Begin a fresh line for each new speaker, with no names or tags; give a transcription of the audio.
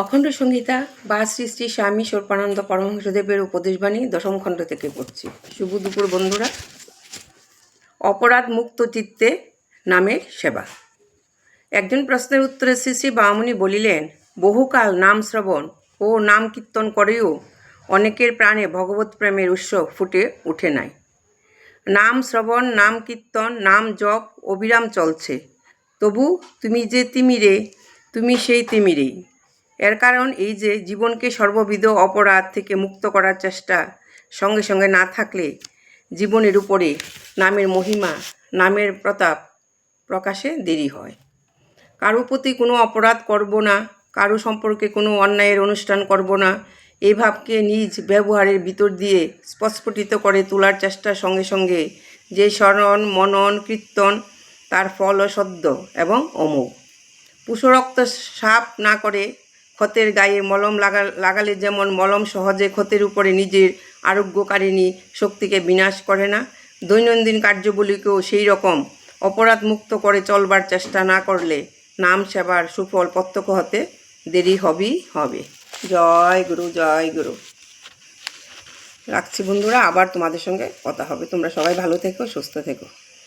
অখণ্ড সংহিতা বা শ্রী শ্রী স্বামী স্বরূপানন্দ পরমহংসদেবের উপদেশবাণী দশম খণ্ড থেকে পড়ছি। শুভ দুপুর বন্ধুরা। অপরাধ মুক্ত চিত্তে নামের সেবা। একজন প্রশ্নের উত্তরে শ্রী শ্রী বামুনি বলিলেন, বহুকাল নাম শ্রবণ ও নাম কীর্তন করেও অনেকের প্রাণে ভগবত প্রেমের উৎস ফুটে ওঠে নাই। নাম শ্রবণ, নাম কীর্তন, নাম জপ, অবিরাম চলছে। তবু তুমি যে তিমিরে, তুমি সেই তিমিরেই। এর কারণ এই যে জীবনকে সর্ববিধ অপরাধ থেকে মুক্ত করার চেষ্টা সঙ্গে সঙ্গে না থাকলে জীবনের উপরে নামের মহিমা, নামের প্রতাপ প্রকাশে দেরি হয়। কারও প্রতি কোনো অপরাধ করব না, কারও সম্পর্কে কোনো অন্যায়ের অনুষ্ঠান করব না। এই ভাবকে নিজ ব্যবহারের ভিতর দিয়ে স্পস্ফুটিত করে তোলার চেষ্টার সঙ্গে সঙ্গে যে স্মরণ, মনন, কীর্তন, তার ফল সদ্য এবং অমোঘ। পুষরক্ত সাপ না করে ক্ষতের গায়ে মলম লাগা, লাগালে যেমন মলম সহজে ক্ষতের উপরে নিজের আরোগ্যকারিণী শক্তিকে বিনাশ করে না, দৈনন্দিন কার্যবলীকেও সেই রকম অপরাধ মুক্ত করে চলবার চেষ্টা না করলে নাম সেবার সুফল প্রত্যক্ষ হতে দেরি হবেই হবে। জয় গুরু জয় গুরু। রাখছি বন্ধুরা, আবার তোমাদের সঙ্গে কথা হবে। তোমরা সবাই ভালো থেকো, সুস্থ থেকো।